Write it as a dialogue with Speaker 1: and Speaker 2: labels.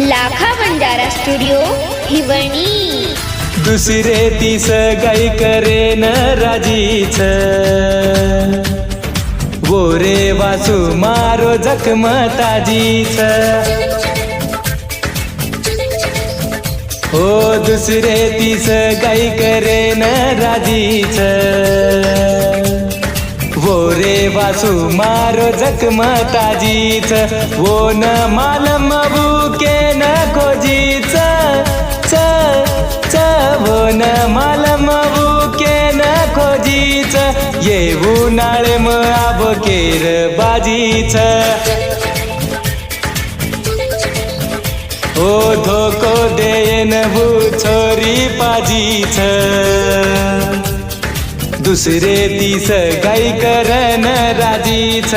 Speaker 1: लाखा Banjara studio हिवणी.
Speaker 2: दुसरे this guy करेन राजीच गोरे वासू मारो जखम ताजीच हो दुसरे तीस गाई करेन राजीच गोरे रे वासू मारो जखम ताजीच वो न मालम बू ये उन्हाळे म आबकेर बाजीच. ओ धोको देन भू छोरी पाजीच. दुसरे दिस गाई करन राजीच.